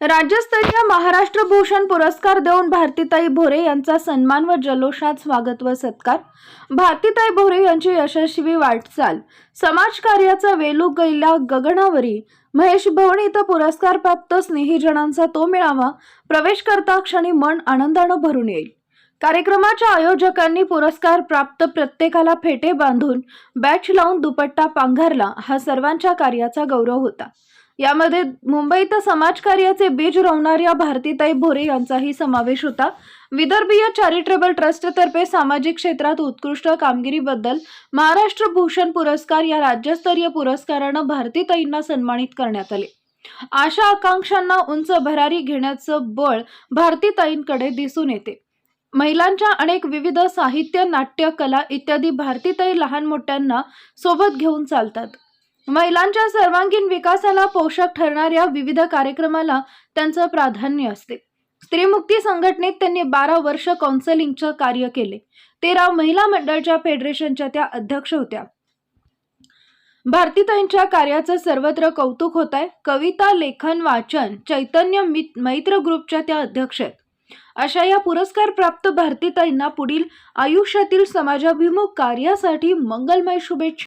राज्यस्तरीय महाराष्ट्र भूषण पुरस्कार देऊन भारतीताई भोरे यांचा सन्मान व जल्लोषात स्वागत व सत्कार. भारतीताई भोरे यांची यशस्वी वाटचाल. समाजकार्याचा वेलू गैला गगनावरी. महेश भवन इथं पुरस्कार प्राप्त स्नेहीजनांचा तो मिळावा प्रवेश करता क्षणी मन आनंदानं भरून येईल. कार्यक्रमाच्या आयोजकांनी पुरस्कार प्राप्त प्रत्येकाला फेटे बांधून बॅच लावून दुपट्टा पांघरला हा सर्वांच्या कार्याचा गौरव होता. यामध्ये मुंबईत समाजकार्याचे बीज रोवणाऱ्या भारतीताई भोरे यांचाही समावेश होता. विदर्भीय चॅरिटेबल ट्रस्टतर्फे सामाजिक क्षेत्रात उत्कृष्ट कामगिरीबद्दल महाराष्ट्र भूषण पुरस्कार या राज्यस्तरीय पुरस्कारानं भारतीताईंना सन्मानित करण्यात आले. आशा आकांक्षांना उंच भरारी घेण्याचं बळ भारतीताईंकडे दिसून येते. महिलांच्या अनेक विविध साहित्य नाट्य कला इत्यादी भारतीताई लहान मोठ्यांना सोबत घेऊन चालतात. महिलांच्या सर्वांगीण विकासाला पोषक ठरणाऱ्या विविध कार्यक्रमाला त्यांचं प्राधान्य असते. स्त्रीमुक्ती संघटनेत त्यांनी बारा वर्ष काउन्सिलिंगचं कार्य केले. तेरा महिला मंडळच्या फेडरेशनच्या त्या अध्यक्ष होत्या. भारतीताईंच्या कार्याचं सर्वत्र कौतुक होत आहे कविता लेखन वाचन चैतन्य मैत्र ग्रुपच्या त्या अध्यक्ष आहेत. अशा या पुरस्कार प्राप्त भारतीताईंना पुढील आयुष्यातील समाजाभिमुख कार्यासाठी मंगलमय शुभेच्छा.